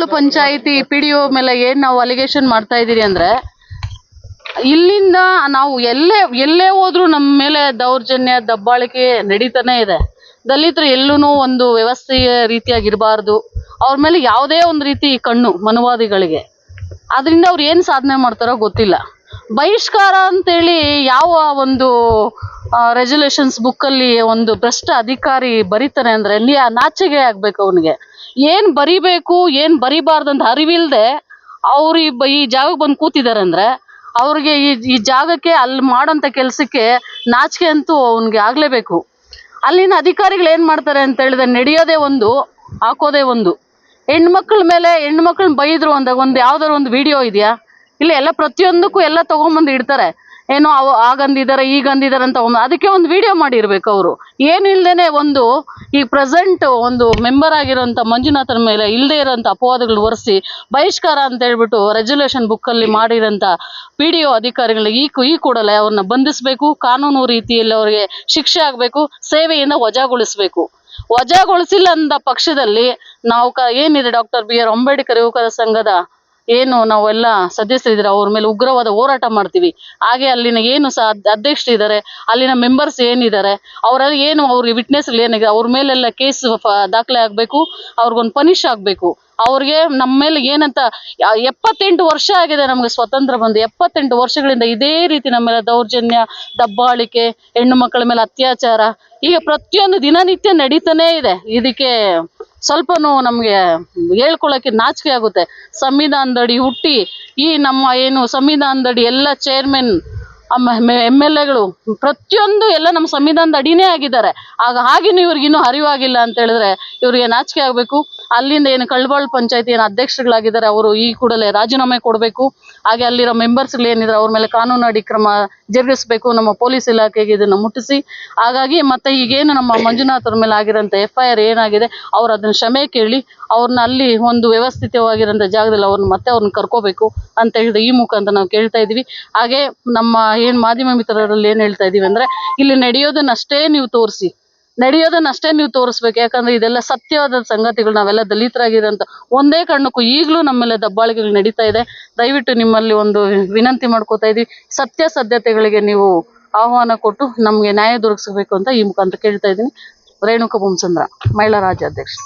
Kalbalu panchayat P D O ಮೇಲೆ ಏನ್ ನಾವು ಅಲಿಗೇಷನ್ ಮಾಡ್ತಾ ಇದೀರಿ ಅಂದ್ರೆ, ಇಲ್ಲಿಂದ ನಾವು ಎಲ್ಲೇ ಎಲ್ಲೇ ಹೋದ್ರೂ ನಮ್ಮ ಮೇಲೆ ದೌರ್ಜನ್ಯ, ದಬ್ಬಾಳಿಕೆ ನಡೀತಾನೆ ಇದೆ. ದಲಿತರು ಎಲ್ಲೂ ಒಂದು ವ್ಯವಸ್ಥೆಯ ರೀತಿಯಾಗಿರಬಾರ್ದು. ಅವ್ರ ಮೇಲೆ ಯಾವುದೇ ಒಂದು ರೀತಿ ಕಣ್ಣು ಮನುವಾದಿಗಳಿಗೆ. ಅದರಿಂದ ಅವ್ರು ಏನು ಸಾಧನೆ ಮಾಡ್ತಾರೋ ಗೊತ್ತಿಲ್ಲ. ಬಹಿಷ್ಕಾರ ಅಂತೇಳಿ ಯಾವ ಒಂದು ರೆಜುಲೇಷನ್ಸ್ ಬುಕ್ಕಲ್ಲಿ ಒಂದು ಭ್ರಷ್ಟ ಅಧಿಕಾರಿ ಬರೀತಾನೆ ಅಂದರೆ ನೀ ನಾಚಿಗೆ ಆಗ್ಬೇಕು ಅವನಿಗೆ. ಏನು ಬರಿಬೇಕು, ಏನು ಬರಿಬಾರ್ದು ಅಂತ ಅರಿವಿಲ್ಲದೆ ಅವ್ರು ಈ ಜಾಗಕ್ಕೆ ಬಂದು ಕೂತಿದ್ದಾರೆ ಅಂದರೆ ಅವ್ರಿಗೆ ಈ ಈ ಜಾಗಕ್ಕೆ ಅಲ್ಲಿ ಮಾಡೋಂಥ ಕೆಲಸಕ್ಕೆ ನಾಚಿಕೆ ಅಂತೂ ಅವ್ನಿಗೆ ಆಗಲೇಬೇಕು. ಅಲ್ಲಿನ ಅಧಿಕಾರಿಗಳು ಏನು ಮಾಡ್ತಾರೆ ಅಂತ ಹೇಳಿದ್ರೆ ನಡೆಯೋದೇ ಒಂದು, ಹಾಕೋದೇ ಒಂದು. ಹೆಣ್ಮಕ್ಳ ಮೇಲೆ ಹೆಣ್ಮಕ್ಳನ್ನ ಬೈದ್ರು ಅಂದಾಗ ಒಂದು ಯಾವ್ದಾದ್ರು ಒಂದು ವಿಡಿಯೋ ಇದೆಯಾ? ಇಲ್ಲ ಎಲ್ಲ ಪ್ರತಿಯೊಂದಕ್ಕೂ ಎಲ್ಲ ತಗೊಂಬಂದು ಇಡ್ತಾರೆ. ಏನೋ ಅವ ಆಗಂದಿದ್ದಾರೆ ಈಗ ಅಂದಿದ್ದಾರೆ ಅಂತ ಒಂದು ಅದಕ್ಕೆ ಒಂದು ವಿಡಿಯೋ ಮಾಡಿರ್ಬೇಕು ಅವರು. ಏನಿಲ್ಲದೇನೆ ಒಂದು ಈ ಪ್ರೆಸೆಂಟ್ ಒಂದು ಮೆಂಬರ್ ಆಗಿರೋಂಥ ಮಂಜುನಾಥನ ಮೇಲೆ ಇಲ್ಲದೆ ಇರೋಂಥ ಅಪವಾದಗಳು ಒರೆಸಿ ಬಹಿಷ್ಕಾರ ಅಂತ ಹೇಳ್ಬಿಟ್ಟು ರೆಜಲ್ಯೂಷನ್ ಬುಕ್ಕಲ್ಲಿ ಮಾಡಿರೋಂಥ ಪಿ ಡಿ ಒ ಅಧಿಕಾರಿಗಳಿಗೆ ಈ ಈ ಕೂಡಲೇ ಅವ್ರನ್ನ ಬಂಧಿಸಬೇಕು, ಕಾನೂನು ರೀತಿಯಲ್ಲಿ ಅವರಿಗೆ ಶಿಕ್ಷೆ ಆಗಬೇಕು, ಸೇವೆಯಿಂದ ವಜಾಗೊಳಿಸಬೇಕು. ವಜಾಗೊಳಿಸಿಲ್ಲ ಅಂದ ಪಕ್ಷದಲ್ಲಿ ನಾವು ಕ ಏನಿದೆ ಡಾಕ್ಟರ್ ಬಿ ಆರ್ ಅಂಬೇಡ್ಕರ್ ಯುವಕರ ಸಂಘದ ಏನು ನಾವೆಲ್ಲ ಸದಸ್ಯರಿದ್ದಾರೆ ಅವ್ರ ಮೇಲೆ ಉಗ್ರವಾದ ಹೋರಾಟ ಮಾಡ್ತೀವಿ. ಹಾಗೆ ಅಲ್ಲಿನ ಏನು ಸಹ ಅಧ್ಯಕ್ಷರಿದ್ದಾರೆ ಅಲ್ಲಿನ ಮೆಂಬರ್ಸ್ ಏನಿದ್ದಾರೆ ಅವರಲ್ಲಿ ಏನು ಅವ್ರಿಗೆ ವಿಟ್ನೆಸ್ಗಳು ಏನಿದೆ, ಅವ್ರ ಮೇಲೆಲ್ಲ ಕೇಸ್ ದಾಖಲೆ ಆಗಬೇಕು, ಅವ್ರಿಗೊಂದು ಪನಿಷ್ ಆಗಬೇಕು. ಅವ್ರಿಗೆ ನಮ್ಮ ಮೇಲೆ ಏನಂತ ಎಪ್ಪತ್ತೆಂಟು ವರ್ಷ ಆಗಿದೆ ನಮಗೆ ಸ್ವತಂತ್ರ ಬಂದು. ಎಪ್ಪತ್ತೆಂಟು ವರ್ಷಗಳಿಂದ ಇದೇ ರೀತಿ ನಮ್ಮ ಮೇಲೆ ದೌರ್ಜನ್ಯ, ದಬ್ಬಾಳಿಕೆ, ಹೆಣ್ಣು ಮಕ್ಕಳ ಮೇಲೆ ಅತ್ಯಾಚಾರ ಈಗ ಪ್ರತಿಯೊಂದು ದಿನನಿತ್ಯ ನಡೀತಾನೇ ಇದೆ. ಇದಕ್ಕೆ ಸ್ವಲ್ಪನೂ ನಮಗೆ ಹೇಳ್ಕೊಳ್ಳೋಕ್ಕೆ ನಾಚಿಕೆ ಆಗುತ್ತೆ. ಸಂವಿಧಾನದಡಿ ಹುಟ್ಟಿ ಈ ನಮ್ಮ ಏನು ಸಂವಿಧಾನದಡಿ ಎಲ್ಲ ಚೇರ್ಮೆನ್ ಎಂ ಎಲ್ ಎಗಳು ಪ್ರತಿಯೊಂದು ಎಲ್ಲ ನಮ್ಮ ಸಂವಿಧಾನದ ಅಡಿನೇ ಆಗಿದ್ದಾರೆ. ಆಗ ಹಾಗೇನು ಇವ್ರಿಗೆ ಇನ್ನೂ ಅರಿವಾಗಿಲ್ಲ ಅಂತ ಹೇಳಿದ್ರೆ ಇವರಿಗೆ ನಾಚಿಕೆ ಆಗಬೇಕು. ಅಲ್ಲಿಂದ ಏನು ಕಳ್ಬಾಳ್ ಪಂಚಾಯತಿ ಏನು ಅಧ್ಯಕ್ಷರುಗಳಾಗಿದ್ದಾರೆ, ಅವರು ಈ ಕೂಡಲೇ ರಾಜೀನಾಮೆ ಕೊಡಬೇಕು. ಹಾಗೆ ಅಲ್ಲಿರೋ ಮೆಂಬರ್ಸ್ಗಳು ಏನಿದ್ದಾರೆ ಅವ್ರ ಮೇಲೆ ಕಾನೂನು ಅಡಿ ಕ್ರಮ ಜರುಗಿಸಬೇಕು, ನಮ್ಮ ಪೊಲೀಸ್ ಇಲಾಖೆಗೆ ಇದನ್ನು ಮುಟ್ಟಿಸಿ. ಹಾಗಾಗಿ ಮತ್ತೆ ಈಗೇನು ನಮ್ಮ ಮಂಜುನಾಥ್ ಅವ್ರ ಮೇಲೆ ಆಗಿರೋಂಥ ಎಫ್ ಐ ಆರ್ ಏನಾಗಿದೆ, ಅವ್ರು ಅದನ್ನ ಕ್ಷಮೆ ಕೇಳಿ ಅವ್ರನ್ನ ಅಲ್ಲಿ ಒಂದು ವ್ಯವಸ್ಥಿತವಾಗಿರೋಂಥ ಜಾಗದಲ್ಲಿ ಅವ್ರನ್ನ ಮತ್ತೆ ಅವ್ರನ್ನ ಕರ್ಕೋಬೇಕು ಅಂತ ಹೇಳಿದ್ರೆ ಈ ಮುಖಾಂತರ ನಾವು ಕೇಳ್ತಾ ಇದೀವಿ ಹಾಗೆ ನಮ್ಮ ಏನು ಮಾಧ್ಯಮ ಮಿತ್ರರಲ್ಲಿ ಏನು ಹೇಳ್ತಾ ಇದೀವಿ ಅಂದ್ರೆ, ಇಲ್ಲಿ ನಡೆಯೋದನ್ನಷ್ಟೇ ನೀವು ತೋರಿಸಿ. ನಡೆಯೋದನ್ನಷ್ಟೇ ನೀವು ತೋರಿಸ್ಬೇಕು. ಯಾಕಂದ್ರೆ ಇದೆಲ್ಲ ಸತ್ಯವಾದ ಸಂಗತಿಗಳು, ನಾವೆಲ್ಲ ದಲಿತರಾಗಿರೋಂಥ ಒಂದೇ ಕಾರಣಕ್ಕೂ ಈಗಲೂ ನಮ್ಮ ಮೇಲೆ ದಬ್ಬಾಳಿಕೆಗಳು ನಡೀತಾ ಇದೆ. ದಯವಿಟ್ಟು ನಿಮ್ಮಲ್ಲಿ ಒಂದು ವಿನಂತಿ ಮಾಡ್ಕೋತಾ ಇದೀವಿ ಸತ್ಯಾಸತ್ಯತೆಗಳಿಗೆ ನೀವು ಆಹ್ವಾನ ಕೊಟ್ಟು ನಮಗೆ ನ್ಯಾಯ ದೊರಕಿಸಬೇಕು ಅಂತ ಈ ಮುಖಾಂತರ ಕೇಳ್ತಾ ಇದ್ದೀನಿ. ರೇಣುಕಾ ಭೂಮಚಂದ್ರ ಮಹಿಳಾ ರಾಜ್ಯಾಧ್ಯಕ್ಷ